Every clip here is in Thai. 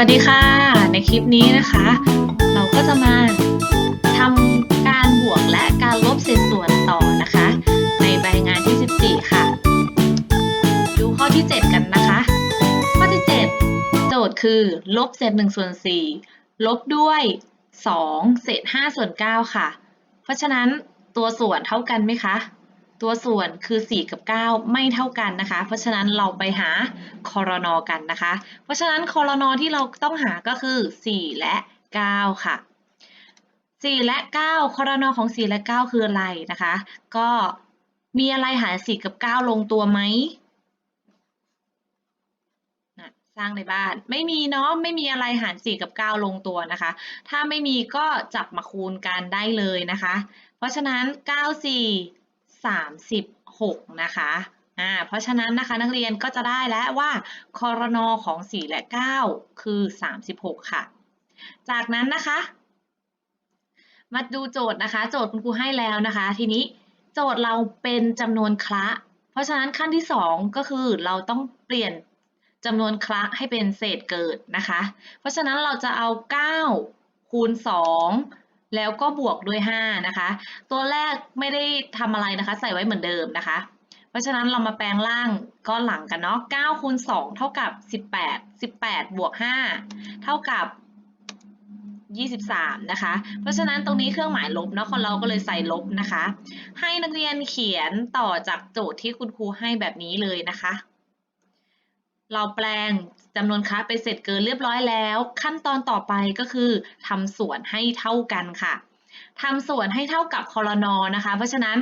วัสดีค่ะ ในคลิปนี้นะคะ เราก็จะมาทำการบวกและการลบเศษส่วนต่อนะคะ ในใบงานที่ 14 ค่ะ ดูข้อที่ 7 กันนะคะ ข้อที่ 7 โจทย์คือ ลบเศษ1ส่วน4ลบด้วย 2 เศษ5ส่วน9ค่ะ เพราะฉะนั้นตัวส่วนเท่ากันไหมคะ ตัวส่วนคือ 4 กับ 9 ไม่เท่ากันนะคะ เพราะฉะนั้นเราไปหาคอรนอกันนะคะ เพราะฉะนั้นคอรนอที่เราต้องหาก็คือ 4 และ 9 ค่ะ 4 และ 9คอรนอของ 4 และ 9 คืออะไรนะคะ ก็มีอะไรหาร 4 กับ 9 ลงตัวไหมสร้างในบ้านไม่มีเนาะไม่มีอะไรหาร 4 กับ 9 ลงตัวนะคะ ถ้าไม่มีก็จับมาคูณกันได้เลยนะคะ เพราะฉะนั้น 9 4 36 นะคะอ่าเพราะฉะนั้นนะคะนักเรียนก็จะได้แล้วว่าคอรนอของ 4 และ 9 คือ 36 ค่ะ จากนั้นนะคะ มาดูโจทย์นะคะ โจทย์คุณครูให้แล้วนะคะ ทีนี้โจทย์เราเป็นจำนวนคละ เพราะฉะนั้นขั้นที่ 2 ก็คือเราต้องเปลี่ยนจำนวนคละให้เป็นเศษเกิดนะคะ เพราะฉะนั้นเราจะเอา 9 คูณ 2 แล้วก็บวกด้วย5นะคะ ตัวแรกไม่ได้ทำอะไรนะคะ ใส่ไว้เหมือนเดิมนะคะ เพราะฉะนั้นเรามาแปลงร่างก้อนหลังกันเนาะ9คูณ2เท่ากับ 18 18 บวก 5 เท่ากับ 23 นะคะ เพราะฉะนั้นตรงนี้เครื่องหมายลบเนาะคนเราก็เลยใส่ลบนะคะ ให้นักเรียนเขียนต่อจากโจทย์ที่คุณครูให้แบบนี้เลยนะคะ เราแปลงจำนวนคละเป็นเศษเกินเรียบร้อยแล้ว ขั้นตอนต่อไปก็คือทำส่วนให้เท่ากันค่ะทำส่วนให้เท่ากับคอรนอนะคะ เพราะฉะนั้น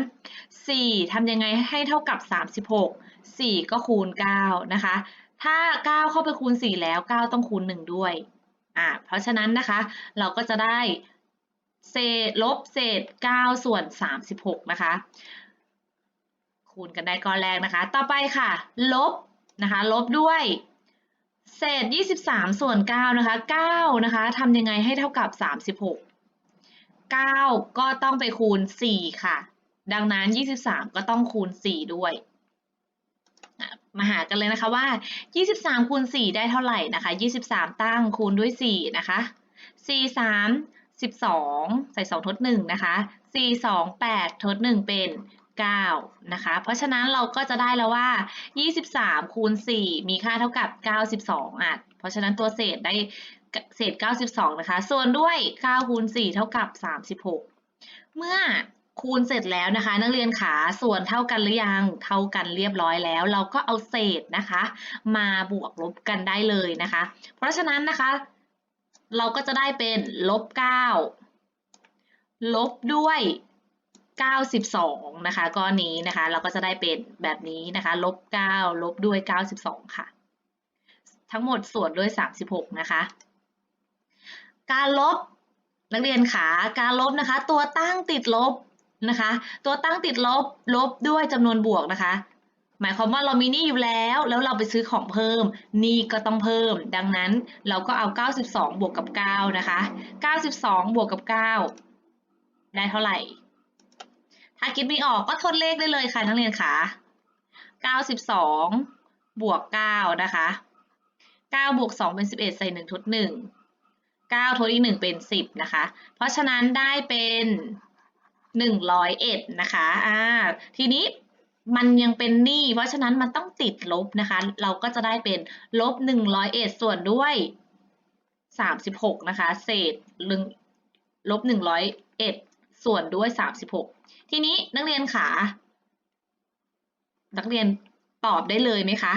4ทำยังไงให้เท่ากับ 36 4 ก็คูณ 9 นะคะ ถ้า 9 เข้าไปคูณ 4 แล้ว 9 ต้องคูณ 1 ด้วยอ่าเพราะฉะนั้นนะคะ เราก็จะได้เศษลบเศษ 9 ส่วน 36 นะคะ คูณกันได้ก้อนแรกนะคะ ต่อไปค่ะ ลบ นะคะลบด้วยเศษ 23 ส่วน 9 นะคะ 9 นะคะทำยังไงให้เท่ากับ 36 9 ก็ต้องไปคูณ 4 ค่ะ ดังนั้น 23 ก็ต้องคูณ 4 ด้วย มาหากันเลยนะคะว่า 23 คูณ 4 ได้เท่าไหร่นะคะ 23 ตั้งคูณด้วย 4 นะคะ 4 3 12 ใส่ 2 ทด 1 นะคะ 4 2 8 ทด 1 เป็น 9 นะคะ เพราะฉะนั้นเราก็จะได้แล้วว่า 23 คูณ 4 มีค่าเท่ากับ 92อะ เพราะฉะนั้นตัวเศษได้เศษ 92 นะคะ ส่วนด้วย 9 คูณ 4 เท่ากับ 36 เมื่อคูณเสร็จแล้วนะคะ นักเรียนขาส่วนเท่ากันหรือยังเท่ากันเรียบร้อยแล้ว เราก็เอาเศษนะคะ มาบวกลบกันได้เลยนะคะ เพราะฉะนั้นนะคะ เราก็จะได้เป็นลบ9ลบด้วย 92 นะคะ ก้อนนี้นะคะ เราก็จะได้เป็นแบบนี้นะคะ ลบ 9 ลบด้วย 92 ค่ะ ทั้งหมดส่วนด้วย 36 นะคะ การลบนักเรียนขาการลบนะคะ ตัวตั้งติดลบนะคะ ตัวตั้งติดลบลบด้วยจำนวนบวกนะคะ หมายความว่าเรามีหนี้อยู่แล้ว แล้วเราไปซื้อของเพิ่มหนี้ก็ต้องเพิ่ม ดังนั้นเราก็เอา 92 บวกกับ 9 นะคะ 92 บวกกับ 9 ได้เท่าไหร่ ถ้าคิดไม่ออกก็ทดเลขได้เลยค่ะนักเรียนขา92 บวก 9 นะคะ 9 บวก 2 เป็น 11 ใส่ 1 ทด 1 9 ทดอีก 1 เป็น 10 นะคะ เพราะฉะนั้นได้เป็น 101 นะคะ อ่า ทีนี้มันยังเป็นหนี้ เพราะฉะนั้นมันต้องติดลบนะคะ เราก็จะได้เป็นลบ 101 ส่วนด้วย 36 นะคะ เศษลบ101 ส่วนด้วย 36 ทีนี้นักเรียนขานักเรียนตอบได้เลยไหมคะ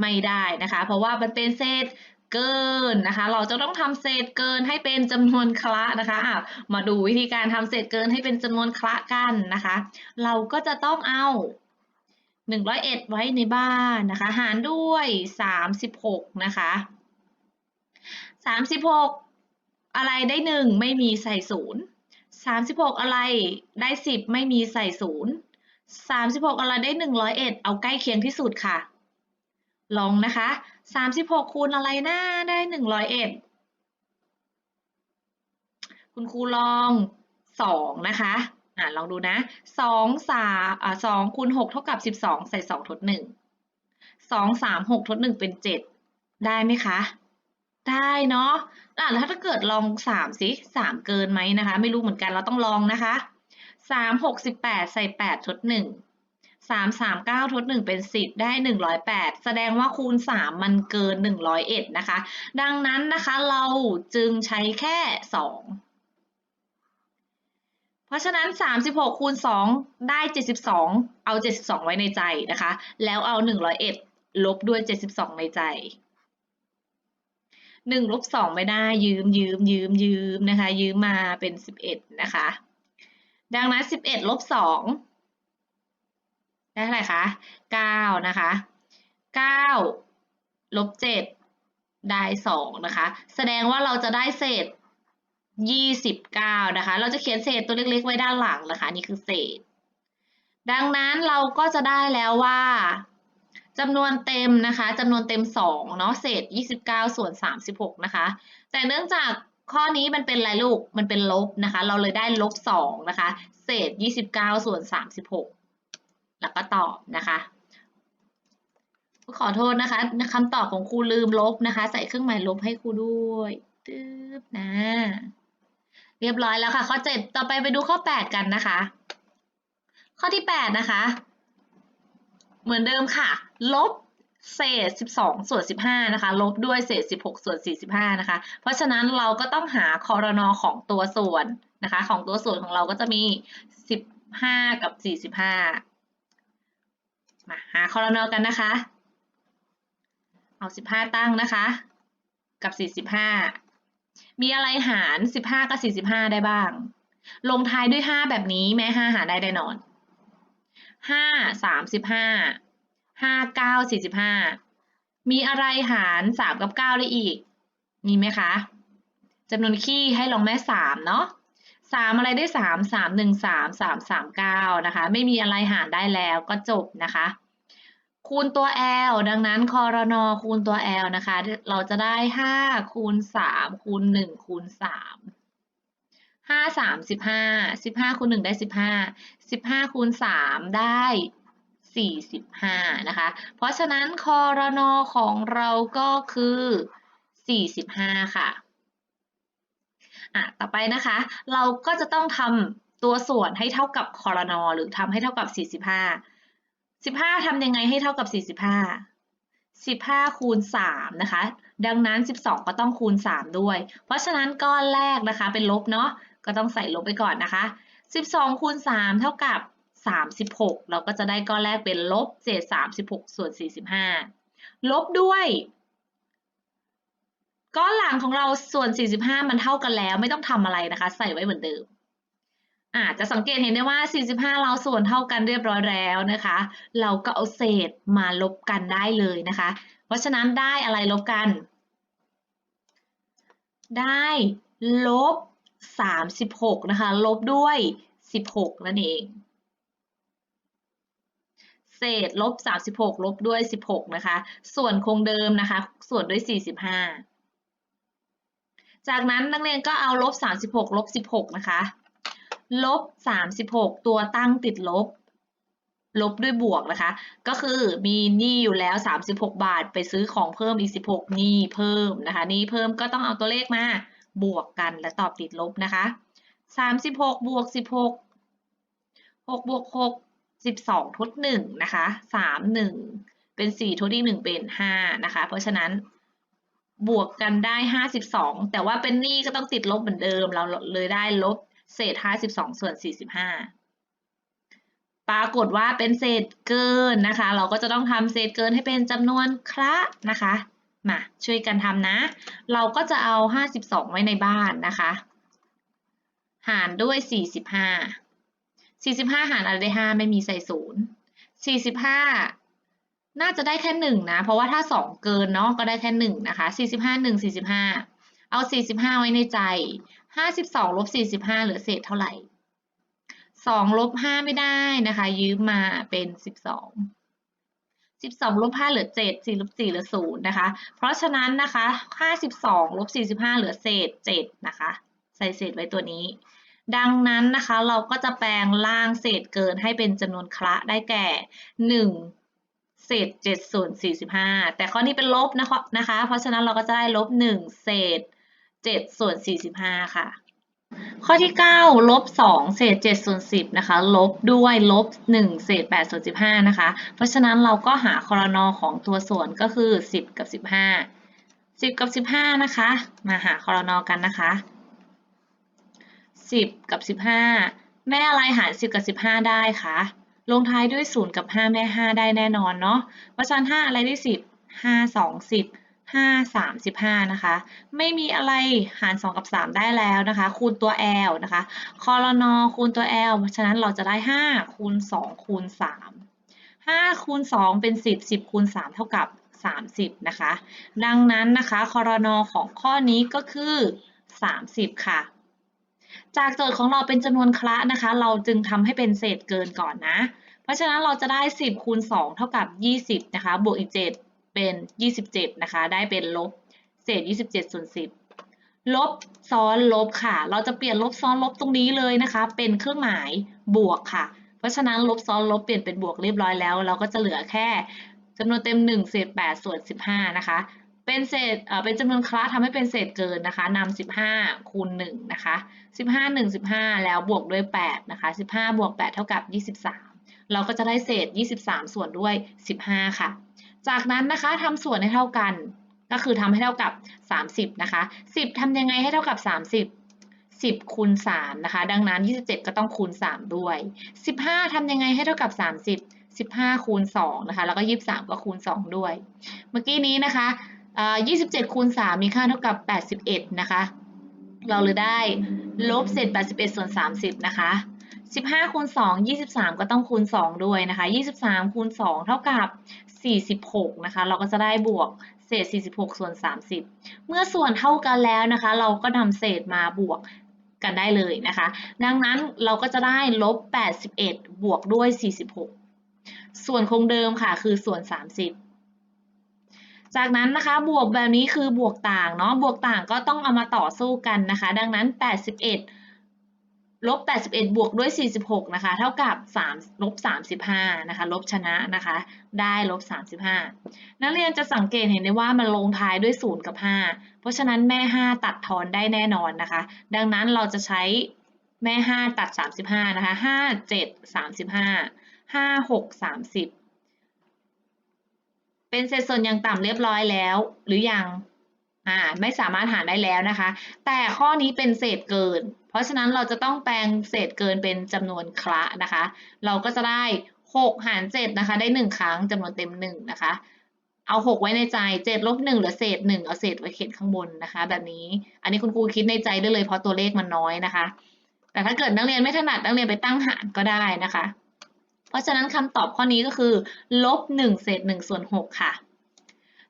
ไม่ได้นะคะ เพราะว่ามันเป็นเศษเกินนะคะ เราจะต้องทำเศษเกินให้เป็นจำนวนคละนะคะะมาดูวิธีการทำเศษเกินให้เป็นจำนวนคละกันนะคะ เราก็จะต้องเอา101 ไว้ในบ้านนะคะ หารด้วย 36 นะคะ 36 อะไรได้ 1 ไม่มีใส่ศูนย์ 36อะไรได้10ไม่มีใส่ศูนย์36อะไรได้101เอาใกล้เคียงที่สุดค่ะ ลองนะคะ36คูณอะไรนะได้101คุณครูลอง2นะคะอ่าลองดูนะ2 3อ่า2คูณ6เท่ากับ12ใส่2ทด1 2 3 6ทด1เป็น7ได้ไหมคะ ได้เนาะอะแล้วถ้าเกิดลองสามสิสามเกินไหมนะคะ ไม่รู้เหมือนกันเราต้องลองนะคะสามหกสิบแปดใส่แปดทดหนึ่งสามสามเก้าทดหนึ่งเป็นสิบได้หนึ่งร้อยแปดแสดงว่าคูณสามมันเกินหนึ่งร้อยเอ็ดนะคะ ดังนั้นนะคะเราจึงใช้แค่สองเพราะฉะนั้น 36 คูณ 2 ได้ 72 เอา 72 ไว้ในใจนะคะ แล้วเอา 101 ลบด้วย 72 ในใจ 1ลบ2ไม่ได้ยืมยืมยืมยืมนะคะ ยืมมาเป็น11นะคะ ดังนั้น11ลบ2ได้เท่าไหร่คะ9นะคะ9ลบ7ได้2นะคะ แสดงว่าเราจะได้เศษ29นะคะ เราจะเขียนเศษตัวเล็กๆไว้ด้านหลังนะคะ นี่คือเศษ ดังนั้นเราก็จะได้แล้วว่า จำนวนเต็มนะคะจำนวนเต็ม2เนาะเศษ 29 ส่วน 36 นะคะ แต่เนื่องจากข้อนี้มันเป็นอะไรลูก มันเป็นลบนะคะ เราเลยได้ลบ2นะคะ เศษ 29 ส่วน 36 แล้วก็ตอบนะคะ ขอโทษนะคะคำตอบของครูลืมลบนะคะ ใส่เครื่องหมายลบให้ครูด้วยตึ๊บนะ เรียบร้อยแล้วค่ะ ข้อ 7 ต่อไปไปดูข้อ 8 กันนะคะ ข้อที่ 8 นะคะ เหมือนเดิมค่ะ ลบเศษ 12 ส่วน 15 นะคะ ลบด้วยเศษ 16 ส่วน 45 นะคะ เพราะฉะนั้นเราก็ต้องหาคอรนอของตัวส่วนนะคะ ของตัวส่วนของเราก็จะมี 15 กับ 45 มาหาคอรนอกันนะคะ เอา 15 ตั้งนะคะ กับ 45 มีอะไรหาร 15 กับ 45 ได้บ้าง ลงท้ายด้วย 5 แบบนี้แม้5หารได้แน่นอน ห้าสามสิบห้าห้าเก้าสี่สิบห้ามีอะไรหารสามกับเก้าได้อีก มีไหมคะจำนวนขี้ให้ลองแม่สามเนาะสามอะไรได้สามสามหนึ่งสามสามสามเก้านะคะ ไม่มีอะไรหารได้แล้วก็จบนะคะ คูณตัว L ดังนั้นคอรนอคูณตัว L นะคะ เราจะได้ห้าคูณสามคูณหนึ่งคูณสาม 3 5 3 15 15คูณ1ได้15 15คูณ3ได้45นะคะ เพราะฉะนั้นคอรนอของเราก็คือ45ค่ะอะต่อไปนะคะ เราก็จะต้องทำตัวส่วนให้เท่ากับคอรนอหรือทำให้เท่ากับ45 15ทำยังไงให้เท่ากับ45 15คูณ3นะคะดังนั้น 12 ก็ต้องคูณ 3 ด้วย เพราะฉะนั้นก้อนแรกนะคะเป็นลบเนาะ ก็ต้องใส่ลบไปก่อนนะคะ 12คูณ3เท่ากับ 36 เราก็จะได้ก้อนแรกเป็นลบเศษ36 ส่วน 45 ลบด้วยก้อนหลังของเราส่วน 45 มันเท่ากันแล้วไม่ต้องทำอะไรนะคะ ใส่ไว้เหมือนเดิมอาจจะสังเกตเห็นได้ว่า 45 เราส่วนเท่ากันเรียบร้อยแล้วนะคะ เราก็เอาเศษมาลบกันได้เลยนะคะ เพราะฉะนั้นได้อะไรลบกัน ได้ลบ 36 นะคะ ลบด้วย 16 นั่นเอง เศษลบ 36 ลบด้วย 16 นะคะ ส่วนคงเดิมนะคะ ส่วนด้วย 45 จากนั้นนักเรียนก็เอาลบ 36 ลบ 16 นะคะ ลบ 36 ตัวตั้งติดลบ ลบด้วยบวกนะคะ ก็คือมีหนี้อยู่แล้ว 36 บาท ไปซื้อของเพิ่มอีก 16หนี้เพิ่มนะคะหนี้เพิ่มก็ต้องเอาตัวเลขมา บวกกันและตอบติดลบนะคะ 36 บวก 16 6 บวก 6 12 ทด 1 นะคะ 3 1 เป็น 4 ทดอีก 1 เป็น 5 นะคะ เพราะฉะนั้นบวกกันได้ 52 แต่ว่าเป็นหนี้ก็ต้องติดลบเหมือนเดิม เราเลยได้ลบเศษ 52 ส่วน 45 ปรากฏว่าเป็นเศษเกินนะคะ เราก็จะต้องทำเศษเกินให้เป็นจำนวนคระนะคะ มาช่วยกันทำนะ เราก็จะเอา 52 ไว้ในบ้านนะคะ หารด้วย 45 45 หารอะไรได้ 5 ไม่มีใส่ศูนย์45 น่าจะได้แค่ 1 นะ เพราะว่าถ้า 2 เกินเนาะก็ได้แค่ 1 นะคะ 45 1 45 เอา 45 ไว้ในใจห้าสิบสองลบสี่สิบห้าเหลือเศษเท่าไหร่สองลบห้าไม่ได้นะคะ ยืมมาเป็นสิ บสองสิบสองลบห้าเหลือเจ็ดสี่ลบสี่เหลือศูนย์นะคะ เพราะฉะนั้นนะคะห้าสิบสองลบสี่สิบห้าเหลือเศษเจ็ดนะคะ ใส่เศษไว้ตัวนี้ ดังนั้นนะคะเราก็จะแปลงล่างเศษเกินให้เป็นจำนวนคระได้แก่หนึ่งเศษ7ส่วน45 แต่ข้อนี้เป็นลบนะคะนะคะ เพราะฉะนั้นเราก็จะได้ลบ 1 เศษ7ส่วน45 ค่ะ ข้อที่9ลบ2เศษ7ส่วน10นะคะลบด้วยลบ1เศษ8ส่วน15นะคะเพราะฉะนั้นเราก็หาคอรนอของตัวส่วนก็คือ10กับ15 10กับ15นะคะมาหาคอรนอกันนะคะ10กับ15แม่อะไรหาร10กับ15ได้คะลงท้ายด้วย0กับ5แม่5ได้แน่นอนเนาะเพราะฉะนั้น5อะไรได้10 5 2 10 5 35 นะคะ ไม่มีอะไรหาร 2 กับ 3 ได้แล้วนะคะ คูณตัว L นะคะคอรนอคูณตัว L เพราะฉะนั้นเราจะได้ 5 คูณ 2 คูณ 3 5 คูณ 2 เป็น 10 10 คูณ 3 เท่ากับ 30 นะคะ ดังนั้นนะคะคอรนอของข้อนี้ก็คือ 30 ค่ะ จากโจทย์ของเราเป็นจำนวนคละนะคะ เราจึงทำให้เป็นเศษเกินก่อนนะ เพราะฉะนั้นเราจะได้ 10 คูณ 2 เท่ากับ 20 นะคะ บวกอีก 7 เป็น 27 นะคะ ได้เป็นลบเศษ 27ส่วน10 ลบซ้อนลบค่ะ เราจะเปลี่ยนลบซ้อนลบตรงนี้เลยนะคะ เป็นเครื่องหมายบวกค่ะ เพราะฉะนั้นลบซ้อนลบเปลี่ยนเป็นบวกเรียบร้อยแล้ว เราก็จะเหลือแค่จำนวนเต็ม 1 เศษ 8 ส่วน 15 นะคะ เป็นเศษเอ่อเป็นจำนวนคละทำให้เป็นเศษเกินนะคะนำ15 คูณ 1 นะคะ 15 1 15 แล้วบวกด้วย 8 นะคะ 15 บวก 8 เท่ากับ 23 เราก็จะได้เศษ 23 ส่วนด้วย 15 ค่ะ จากนั้นนะคะทำส่วนให้เท่ากัน ก็คือทำให้เท่ากับ 30นะคะ10ทำยังไงให้เท่ากับ 30 10คูณ3นะคะ ดังนั้น 27 ก็ต้องคูณ 3 ด้วย 15ทำยังไงให้เท่ากับ 30 15คูณ2นะคะ แล้วก็ 23 ก็คูณ 2 ด้วย เมื่อกี้นี้นะคะเอ่อ27คูณ3มีค่าเท่ากับ 81 นะคะ เราเลยได้ลบเศษ81ส่วน30 นะคะ 15คูณ2 23 ก็ต้องคูณ 2 ด้วยนะคะ 23คูณ2เท่ากับ 46นะคะเราก็จะได้บวกเศษ 46 ส่วน 30 เมื่อส่วนเท่ากันแล้วนะคะ เราก็นำเศษมาบวกกันได้เลยนะคะ ดังนั้นเราก็จะได้ลบ 81 บวกด้วย 46 ส่วนคงเดิมค่ะคือส่วน 30จากนั้นนะคะบวกแบบนี้คือบวกต่างเนาะบวกต่างก็ต้องเอามาต่อสู้กันนะคะ ดังนั้น 81 ลบ81บวกด้วย 46 นะคะ เท่ากับ3ลบ35 นะคะ ลบชนะนะคะ ได้ลบ35 นักเรียนจะสังเกตเห็นได้ว่ามันลงท้ายด้วย 0 กับ 5 เพราะฉะนั้นแม่ 5 ตัดทอนได้แน่นอนนะคะ ดังนั้นเราจะใช้แม่ 5 ตัด 35 นะคะ 5 7 35 5 6 30 เป็นเศษส่วนอย่างต่ำเรียบร้อยแล้ว หรือยัง อ่า ไม่สามารถหารได้แล้วนะคะ แต่ข้อนี้เป็นเศษเกิน ราะฉะนั้นเราจะต้องแปลงเศษเกินเป็นจำนวนคละนะคะ เราก็จะได้ 6 หาร 7 นะคะ ได้ 1 ครั้งจำนวนเต็ม 1 นะคะ เอา 6 ไว้ในใจ7ลบ1เหลือเศษ 1 เอาเศษไว้เขียนข้างบนนะคะ แบบนี้ อันนี้คุณครูคิดในใจได้เลยเพราะตัวเลขมันน้อยนะคะ แต่ถ้าเกิดนักเรียนไม่ถนัดนักเรียนไปตั้งหารก็ได้นะคะ เพราะฉะนั้นคำตอบข้อนี้ก็คือลบ1เศษ1ส่วน6ค่ะ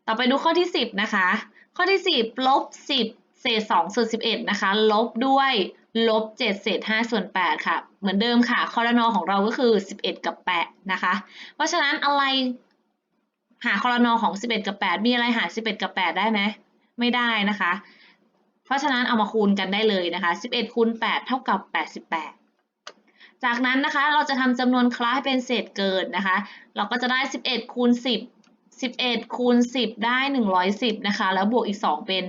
ต่อไปดูข้อที่ 10 นะคะ ข้อที่ 10ลบ10 ศษ2ส่วน11นะคะ ลบด้วยลบ7เศษ5ส่วน8ค่ะ เหมือนเดิมค่ะ คอรนอของเราก็คือ 11 กับ 8 นะคะ เพราะฉะนั้นอะไรหาคอรนอของ 11 กับ 8 มีอะไรหา 11 กับ 8 ได้ไหม ไม่ได้นะคะ เพราะฉะนั้นเอามาคูณกันได้เลยนะคะ 11คูณ8 เท่ากับ 88 จากนั้นนะคะ เราจะทำจำนวนคล้ายเป็นเศษเกินนะคะ เราก็จะได้ 11คูณ10 11 คูณ 10 ได้ 110 นะคะ แล้วบวกอีก 2 เป็น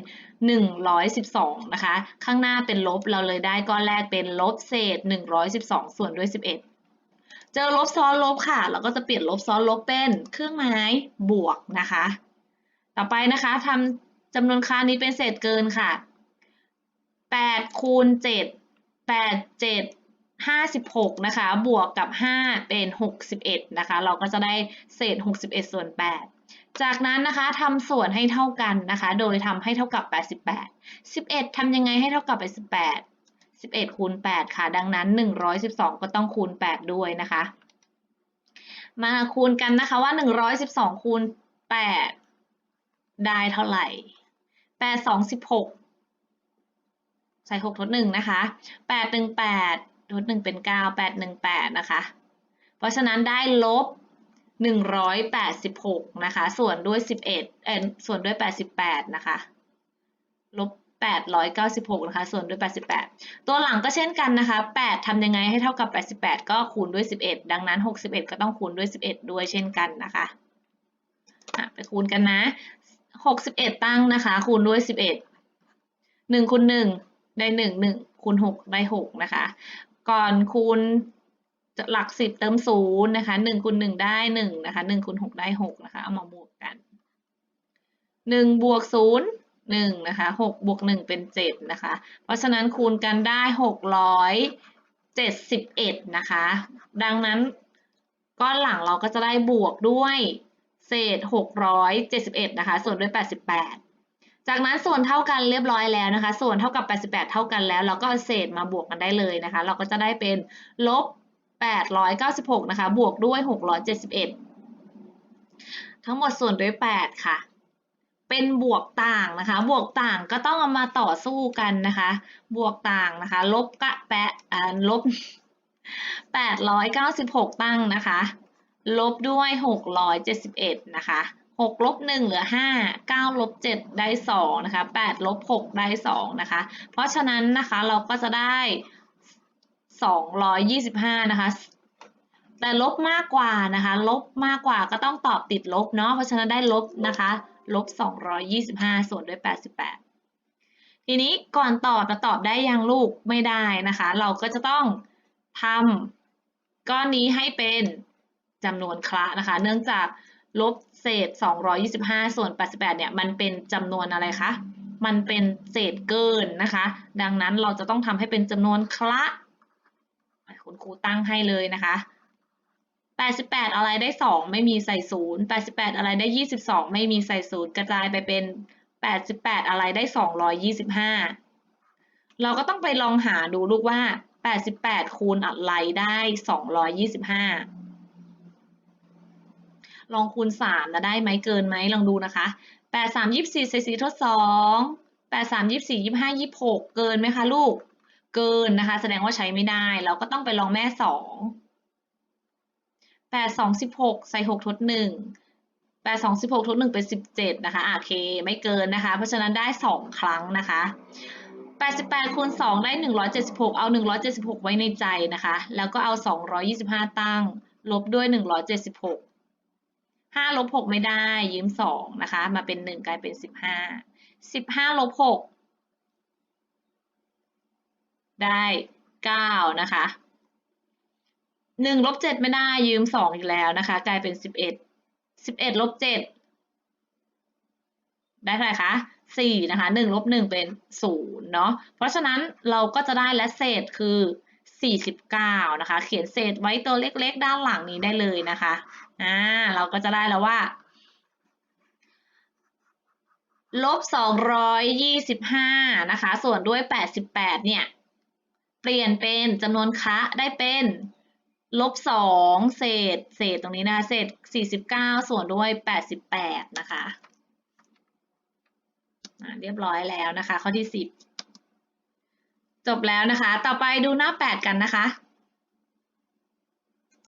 112 นะคะ ข้างหน้าเป็นลบเราเลยได้ก้อนแรกเป็นลบเศษ 112 ส่วนด้วย 11 เจอลบซ้อนลบค่ะ เราก็จะเปลี่ยนลบซ้อนลบเป็นเครื่องหมายบวกนะคะ ต่อไปนะคะทำจำนวนค่านี้เป็นเศษเกินค่ะ 8 คูณ 7 8 7 56 นะคะ บวกกับ 5 เป็น 61 นะคะ เราก็จะได้เศษ 61 ส่วน 8 จากนั้นนะคะทำส่วนให้เท่ากันนะคะ โดยทำให้เท่ากับ 88 11ทำยังไงให้เท่ากับ 88 11 คูณ 8 ค่ะ ดังนั้น 112 ก็ต้องคูณ 8 ด้วยนะคะ มาคูณกันนะคะว่า 112 คูณ 8 ได้เท่าไหร่ 8 2 16 ใส่ 6 ทด 1 นะคะ 8 1 8 ทด 1 เป็น 9 8 1 8 นะคะ เพราะฉะนั้นได้ลบ 186นะคะ ส่วนด้วย 11เอ่อส่วนด้วย 88นะคะลบ896นะคะ ส่วนด้วย 88 ตัวหลังก็เช่นกันนะคะ 8ทำยังไงให้เท่ากับ 88 ก็คูณด้วย 11 ดังนั้น 61 ก็ต้องคูณด้วย 11 ด้วยเช่นกันนะคะอะไปคูณกันนะหกสิบเอ็ดตั้งนะคะ คูณด้วยสิบเอ็ดหนึ่งคูณหนึ่งได้หนึ่งหนึ่งคูณหกได้หกนะคะ ก่อนคูณ หลักสิบเติมศูนย์นะคะหนึ่งคูณหนึ่งได้หนึ่งนะคะหนึ่งคูณหกได้หกนะคะ เอามาบวกกันหนึ่งบวกศูนย์หนึ่งนะคะหกบวกหนึ่งเป็นเจ็ดนะคะ เพราะฉะนั้นคูณกันได้หกร้อยเจ็ดสิบเอ็ดนะคะ ดังนั้นก้อนหลังเราก็จะได้บวกด้วยเศษหกร้อยเจ็ดสิบเอ็ดนะคะ ส่วนด้วยแปดสิบแปดจากนั้นส่วนเท่ากันเรียบร้อยแล้วนะคะ ส่วนเท่ากับ 88 เท่ากันแล้ว เราก็เอาเศษมาบวกกันได้เลยนะคะ เราก็จะได้เป็นลบ 896 นะคะ บวกด้วย 671 ทั้งหมดส่วนด้วย 8 ค่ะ เป็นบวกต่างนะคะ บวกต่างก็ต้องเอามาต่อสู้กันนะคะ บวกต่างนะคะ ลบกะแปะอ่าลบ 896 ตั้งนะคะ ลบด้วย 671 นะคะ 6 ลบ 1 เหลือ 5 9 ลบ 7 ได้ 2 นะคะ 8 ลบ 6 ได้ 2 นะคะ เพราะฉะนั้นนะคะเราก็จะได้ 225 นะคะ แต่ลบมากกว่านะคะ ลบมากกว่าก็ต้องตอบติดลบเนาะ เพราะฉะนั้นได้ลบนะคะ ลบ 225 ส่วนด้วย 88 ทีนี้ก่อนตอบจะตอบได้ยังลูกไม่ได้นะคะ เราก็จะต้องทำก้อนนี้ให้เป็นจำนวนคละนะคะ เนื่องจากลบเศษ 225 ส่วน 88 เนี่ย มันเป็นจำนวนอะไรคะ มันเป็นเศษเกินนะคะ ดังนั้นเราจะต้องทำให้เป็นจำนวนคละ คุณครูตั้งให้เลยนะคะ 88 อะไรได้ 2 ไม่มีใส่ศูนย์88 อะไรได้ 22 ไม่มีใส่ศูนย์กระจายไปเป็น 88 อะไรได้ 225 เราก็ต้องไปลองหาดูลูกว่า 88 คูณอะไรได้ 225ลองคูณ3นะได้ไหมเกินไหมลองดูนะคะ 8 3 24ใส่4ทด2 8 3 24 25 26 เกินไหมคะลูก เกินนะคะ แสดงว่าใช้ไม่ได้ เราก็ต้องไปลองแม่สองแปดสองสิบหกใส่หกทดหนึ่งแปดสองสิบหกทดหนึ่งเป็นสิบเจ็ดนะคะโอเคไม่เกินนะคะ เพราะฉะนั้นได้สองครั้งนะคะแปดสิบแปดคูณสองได้หนึ่งร้อยเจ็ดสิบหกเอาหนึ่งร้อยเจ็ดสิบหกไว้ในใจนะคะ แล้วก็เอาสองร้อยยี่สิบห้าตั้ง ลบด้วยหนึ่งร้อยเจ็ดสิบหกห้าลบหกไม่ได้ยืมสองนะคะ มาเป็นหนึ่งกลายเป็นสิบห้าสิบห้าลบหก ได้9นะคะ1ลบ7ไม่ได้ยืม2อีกแล้วนะคะ กลายเป็น11 11ลบ7ได้เท่าไหร่คะ4นะคะ1ลบ1เป็น0เนาะเพราะฉะนั้นเราก็จะได้และเศษคือ49นะคะ เขียนเศษไว้ตัวเล็กๆ ด้านหลังนี้ได้เลยนะคะอ่าเราก็จะได้แล้วว่าลบ225นะคะ ส่วนด้วย88เนี่ย ปลี่ยนเป็นจำนวนคะได้เป็นลบสองเศษ เศษตรงนี้นะคะเศษสี่ส่วนด้วยแปดสิบแปดนะคะเรียบร้อยแล้วนะคะ ข้อที่สิบจบแล้วนะคะ ต่อไปดูหน้าแปดกันนะคะ